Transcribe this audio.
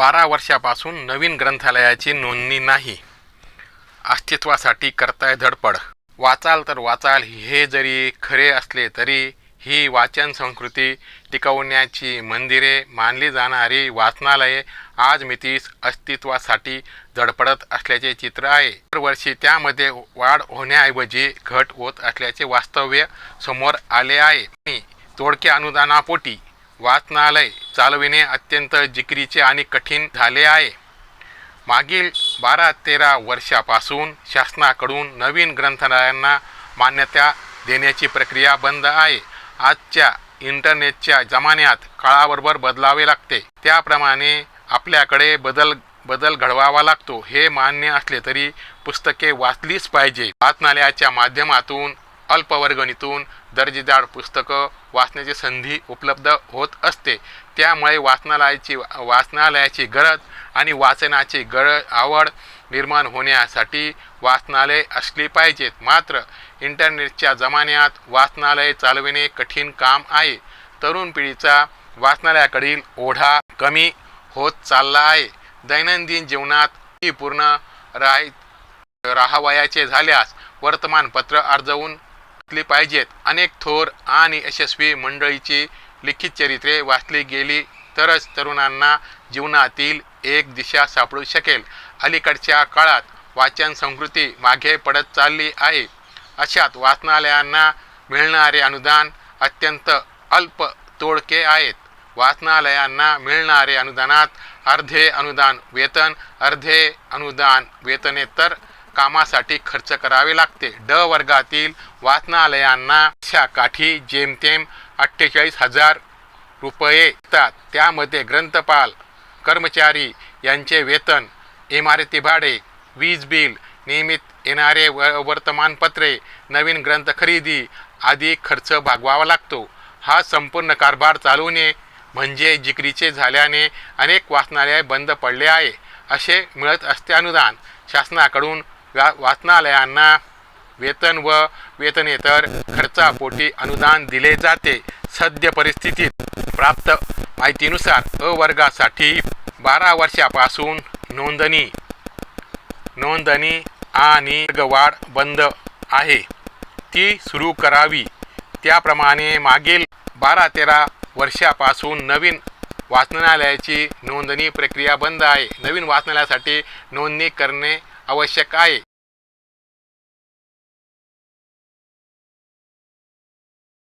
बारा वर्षापासून नवीन ग्रंथालयाची नोंदणी नाही. अस्तित्वासाठी करताय धडपड. वाचाल तर वाचाल हे जरी खरे असले तरी ही वाचन संस्कृती टिकवण्याची मंदिरे मानली जाणारी वाचनालये आज मितीस अस्तित्वासाठी धडपडत असल्याचे चित्र आहे. दरवर्षी त्यामध्ये वाढ होण्याऐवजी घट होत असल्याचे वास्तव्य समोर आले आहे. आणि तोडक्या अनुदानापोटी वाचनालय चालविणे अत्यंत जिकिरीचे आणि कठीण झाले आहे. मागील बारा तेरा वर्षापासून शासनाकडून नवीन ग्रंथालयांना मान्यता देण्याची प्रक्रिया बंद आहे. आजच्या इंटरनेटच्या जमान्यात काळाबरोबर बदलावे लागते. त्याप्रमाणे आपल्याकडे बदल बदल घडवावा लागतो. हे मान्य असले तरी पुस्तके वाचलीच पाहिजे वाचनालयाच्या माध्यमातून अल्पवर्गणीतून दर्जेदार पुस्तकं वाचण्याची संधी उपलब्ध होत असते. त्यामुळे वाचनालयाची वाचनालयाची गरज आणि वाचनाची गरज आवड निर्माण होण्यासाठी वाचनालय असली पाहिजेत. मात्र इंटरनेटच्या जमान्यात वाचनालय चालविणे कठीण काम आहे. तरुण पिढीचा वाचनालयाकडील ओढा कमी होत चालला आहे. दैनंदिन जीवनात पूर्ण राह राहावयाचे झाल्यास वर्तमानपत्र अर्जवून वाचली पाहिजेत. अनेक थोर आणि यशस्वी मंडळीची लिखित चरित्रे वाचली गेली तरच तरुणांना जीवनातील एक दिशा सापडू शकेल. अलीकडच्या काळात वाचन संस्कृती मागे पडत चालली आहे. अशात वाचनालयांना मिळणारे अनुदान अत्यंत अल्प तोडके आहेत. वाचनालयांना मिळणारे अनुदानात अर्धे अनुदान वेतन अर्धे अनुदान वेतनेतर कामासाठी खर्च करावे लागते. ड वर्गातील वाचनालयांना अशा काठी जेमतेम अठ्ठेचाळीस हजार रुपये येतात. त्यामध्ये ग्रंथपाल कर्मचारी यांचे वेतन इमारती भाडे वीज बिल नियमित येणारे व वर्तमानपत्रे नवीन ग्रंथ खरेदी आदी खर्च भागवावा लागतो. हा संपूर्ण कारभार चालवणे म्हणजे जिकरीचे झाल्याने अनेक वाचनालय बंद पडले आहे असे मिळत असते अनुदान शासनाकडून वा वाचनालयांना वेतन व वेतनेतर खर्चापोटी अनुदान दिले जाते. सद्य परिस्थितीत प्राप्त माहितीनुसार अ वर्गासाठी बारा वर्षापासून नोंदणी नोंदणी आणि वर्गवाढ बंद आहे. ती सुरू करावी. त्याप्रमाणे मागील बारा तेरा वर्षापासून नवीन वाचनालयाची नोंदणी प्रक्रिया बंद आहे. नवीन वाचनालयासाठी नोंदणी करणे आवश्यक आहे